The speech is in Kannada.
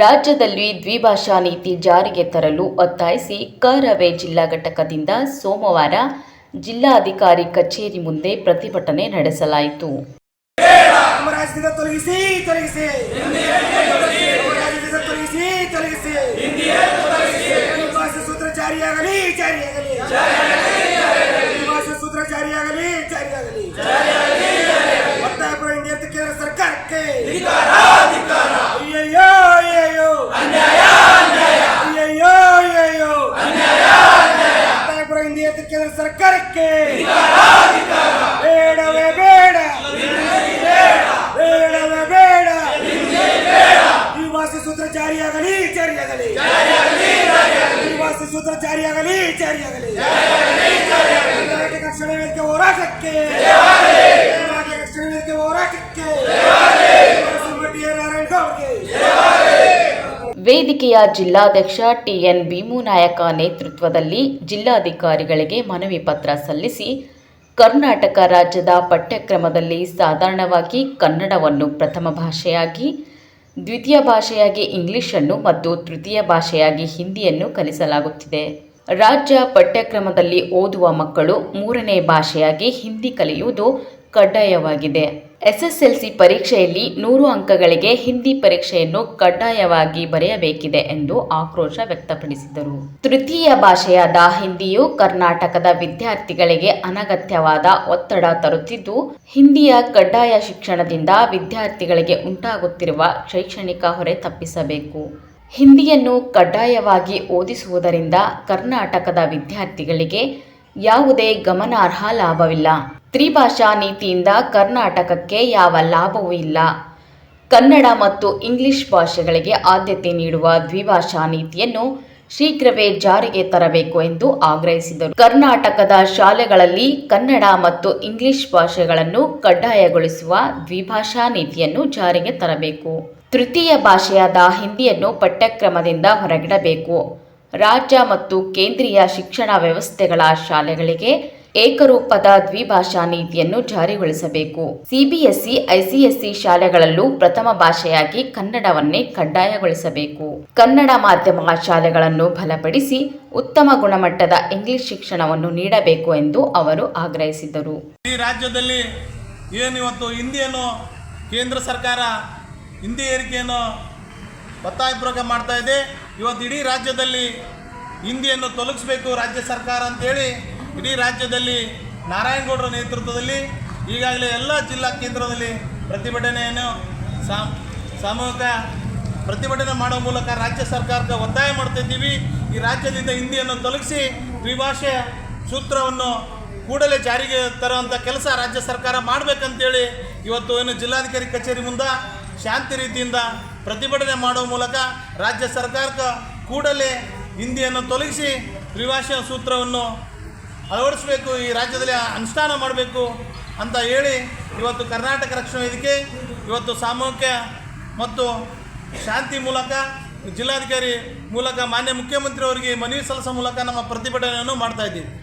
ರಾಜ್ಯದಲ್ಲಿ ದ್ವಿಭಾಷಾ ನೀತಿ ಜಾರಿಗೆ ತರಲು ಒತ್ತಾಯಿಸಿ ಕರವೇ ಜಿಲ್ಲಾ ಘಟಕದಿಂದ ಸೋಮವಾರ ಜಿಲ್ಲಾಧಿಕಾರಿ ಕಚೇರಿ ಮುಂದೆ ಪ್ರತಿಭಟನೆ ನಡೆಸಲಾಯಿತು. ಜಾರಿಯಾಗಲಿ ರಾಜ್ಯದಿಂದ ಇಂಡಿಯಾ ಕೇಂದ್ರ ಸರ್ಕಾರಕ್ಕೆ ಬೇಡವೇ ಬೇಡ ಬೇಡವೇ ಬೇಡ ನಿವಾಸಿ ವಾಸಿ ಸೂತ್ರ ಜಾರಿಯಾಗಲಿ ಜಾರಿಯಾಗಲಿ ನಿವಾಸಿ ವಾಸಿ ಸೂತ್ರ ಜಾರಿಯಾಗಲಿ ಜಾರಿಯಾಗಲಿ ವೇದಿಕೆ ಹೋರಾಟಕ್ಕೆ ವೇದಿಕೆ ಹೋರಾಟಕ್ಕೆ ವೇದಿಕೆಯ ಜಿಲ್ಲಾಧ್ಯಕ್ಷ ಟಿಎನ್ ಭೀಮುನಾಯಕ ನೇತೃತ್ವದಲ್ಲಿ ಜಿಲ್ಲಾಧಿಕಾರಿಗಳಿಗೆ ಮನವಿ ಪತ್ರ ಸಲ್ಲಿಸಿ, ಕರ್ನಾಟಕ ರಾಜ್ಯದ ಪಠ್ಯಕ್ರಮದಲ್ಲಿ ಸಾಧಾರಣವಾಗಿ ಕನ್ನಡವನ್ನು ಪ್ರಥಮ ಭಾಷೆಯಾಗಿ, ದ್ವಿತೀಯ ಭಾಷೆಯಾಗಿ ಇಂಗ್ಲಿಷನ್ನು ಮತ್ತು ತೃತೀಯ ಭಾಷೆಯಾಗಿ ಹಿಂದಿಯನ್ನು ಕಲಿಸಲಾಗುತ್ತಿದೆ. ರಾಜ್ಯ ಪಠ್ಯಕ್ರಮದಲ್ಲಿ ಓದುವ ಮಕ್ಕಳು ಮೂರನೇ ಭಾಷೆಯಾಗಿ ಹಿಂದಿ ಕಲಿಯುವುದು ಕಡ್ಡಾಯವಾಗಿದೆ. ಎಸ್ಎಸ್ಎಲ್ಸಿ ಪರೀಕ್ಷೆಯಲ್ಲಿ ನೂರು ಅಂಕಗಳಿಗೆ ಹಿಂದಿ ಪರೀಕ್ಷೆಯನ್ನು ಕಡ್ಡಾಯವಾಗಿ ಬರೆಯಬೇಕಿದೆ ಎಂದು ಆಕ್ರೋಶ ವ್ಯಕ್ತಪಡಿಸಿದರು. ತೃತೀಯ ಭಾಷೆಯಾದ ಹಿಂದಿಯು ಕರ್ನಾಟಕದ ವಿದ್ಯಾರ್ಥಿಗಳಿಗೆ ಅನಗತ್ಯವಾದ ಒತ್ತಡ ತರುತ್ತಿದ್ದು, ಹಿಂದಿಯ ಕಡ್ಡಾಯ ಶಿಕ್ಷಣದಿಂದ ವಿದ್ಯಾರ್ಥಿಗಳಿಗೆ ಉಂಟಾಗುತ್ತಿರುವ ಶೈಕ್ಷಣಿಕ ಹೊರೆ ತಪ್ಪಿಸಬೇಕು. ಹಿಂದಿಯನ್ನು ಕಡ್ಡಾಯವಾಗಿ ಓದಿಸುವುದರಿಂದ ಕರ್ನಾಟಕದ ವಿದ್ಯಾರ್ಥಿಗಳಿಗೆ ಯಾವುದೇ ಗಮನಾರ್ಹ ಲಾಭವಿಲ್ಲ. ತ್ರಿಭಾಷಾ ನೀತಿಯಿಂದ ಕರ್ನಾಟಕಕ್ಕೆ ಯಾವ ಲಾಭವೂ ಇಲ್ಲ. ಕನ್ನಡ ಮತ್ತು ಇಂಗ್ಲಿಷ್ ಭಾಷೆಗಳಿಗೆ ಆದ್ಯತೆ ನೀಡುವ ದ್ವಿಭಾಷಾ ನೀತಿಯನ್ನು ಶೀಘ್ರವೇ ಜಾರಿಗೆ ತರಬೇಕು ಎಂದು ಆಗ್ರಹಿಸಿದರು. ಕರ್ನಾಟಕದ ಶಾಲೆಗಳಲ್ಲಿ ಕನ್ನಡ ಮತ್ತು ಇಂಗ್ಲಿಷ್ ಭಾಷೆಗಳನ್ನು ಕಡ್ಡಾಯಗೊಳಿಸುವ ದ್ವಿಭಾಷಾ ನೀತಿಯನ್ನು ಜಾರಿಗೆ ತರಬೇಕು. ತೃತೀಯ ಭಾಷೆಯಾದ ಹಿಂದಿಯನ್ನು ಪಠ್ಯಕ್ರಮದಿಂದ ಹೊರಗಿಡಬೇಕು. ರಾಜ್ಯ ಮತ್ತು ಕೇಂದ್ರೀಯ ಶಿಕ್ಷಣ ವ್ಯವಸ್ಥೆಗಳ ಶಾಲೆಗಳಿಗೆ ಏಕರೂಪದ ದ್ವಿಭಾಷಾ ನೀತಿಯನ್ನು ಜಾರಿಗೊಳಿಸಬೇಕು. ಸಿಬಿಎಸ್ಇ, ಐಸಿಎಸ್ಇ ಶಾಲೆಗಳಲ್ಲೂ ಪ್ರಥಮ ಭಾಷೆಯಾಗಿ ಕನ್ನಡವನ್ನೇ ಕಡ್ಡಾಯಗೊಳಿಸಬೇಕು. ಕನ್ನಡ ಮಾಧ್ಯಮ ಶಾಲೆಗಳನ್ನು ಬಲಪಡಿಸಿ ಉತ್ತಮ ಗುಣಮಟ್ಟದ ಇಂಗ್ಲಿಷ್ ಶಿಕ್ಷಣವನ್ನು ನೀಡಬೇಕು ಎಂದು ಅವರು ಆಗ್ರಹಿಸಿದರು. ಈ ರಾಜ್ಯದಲ್ಲಿ ಏನು ಇವತ್ತು ಹಿಂದಿಯನ್ನು ಕೇಂದ್ರ ಸರ್ಕಾರ ಹಿಂದಿ ಏರಿಕೆಯನ್ನು ಒತ್ತಾಯಪೂರ್ವಕ ಮಾಡ್ತಾ ಇದೆ. ಇವತ್ತು ಇಡೀ ರಾಜ್ಯದಲ್ಲಿ ಹಿಂದಿಯನ್ನು ತೊಲಗಿಸ್ಬೇಕು ರಾಜ್ಯ ಸರ್ಕಾರ ಅಂತೇಳಿ ಇಡೀ ರಾಜ್ಯದಲ್ಲಿ ನಾರಾಯಣಗೌಡರ ನೇತೃತ್ವದಲ್ಲಿ ಈಗಾಗಲೇ ಎಲ್ಲ ಜಿಲ್ಲಾ ಕೇಂದ್ರದಲ್ಲಿ ಪ್ರತಿಭಟನೆಯನ್ನು ಸಾಮ್, ಸಾಮೂಹಿಕ ಪ್ರತಿಭಟನೆ ಮಾಡೋ ಮೂಲಕ ರಾಜ್ಯ ಸರ್ಕಾರಕ್ಕೆ ಒತ್ತಾಯ ಮಾಡ್ತಿದ್ದೀವಿ ಈ ರಾಜ್ಯದಿಂದ ಹಿಂದಿಯನ್ನು ತೊಲಗಿಸಿ ತ್ರಿಭಾಷೆ ಸೂತ್ರವನ್ನು ಕೂಡಲೇ ಜಾರಿಗೆ ತರುವಂಥ ಕೆಲಸ ರಾಜ್ಯ ಸರ್ಕಾರ ಮಾಡಬೇಕಂತೇಳಿ ಇವತ್ತು ಏನು ಜಿಲ್ಲಾಧಿಕಾರಿ ಕಚೇರಿ ಮುಂದೆ ಶಾಂತಿ ರೀತಿಯಿಂದ ಪ್ರತಿಭಟನೆ ಮಾಡುವ ಮೂಲಕ ರಾಜ್ಯ ಸರ್ಕಾರಕ್ಕೆ ಕೂಡಲೇ ಹಿಂದಿಯನ್ನು ತೊಲಗಿಸಿ ತ್ರಿಭಾಷಾ ಸೂತ್ರವನ್ನು ಅಳವಡಿಸಬೇಕು, ಈ ರಾಜ್ಯದಲ್ಲಿ ಅನುಷ್ಠಾನ ಮಾಡಬೇಕು ಅಂತ ಹೇಳಿ ಇವತ್ತು ಕರ್ನಾಟಕ ರಕ್ಷಣಾ ವೇದಿಕೆ, ಇವತ್ತು ಸಾಮೂಹಿಕ ಮತ್ತು ಶಾಂತಿ ಮೂಲಕ, ಜಿಲ್ಲಾಧಿಕಾರಿ ಮೂಲಕ, ಮಾನ್ಯ ಮುಖ್ಯಮಂತ್ರಿ ಅವರಿಗೆ ಮನವಿ ಸಲ್ಲಿಸೋ ಮೂಲಕ ನಮ್ಮ ಪ್ರತಿಭಟನೆಯನ್ನು ಮಾಡ್ತಾ ಇದ್ದೀವಿ.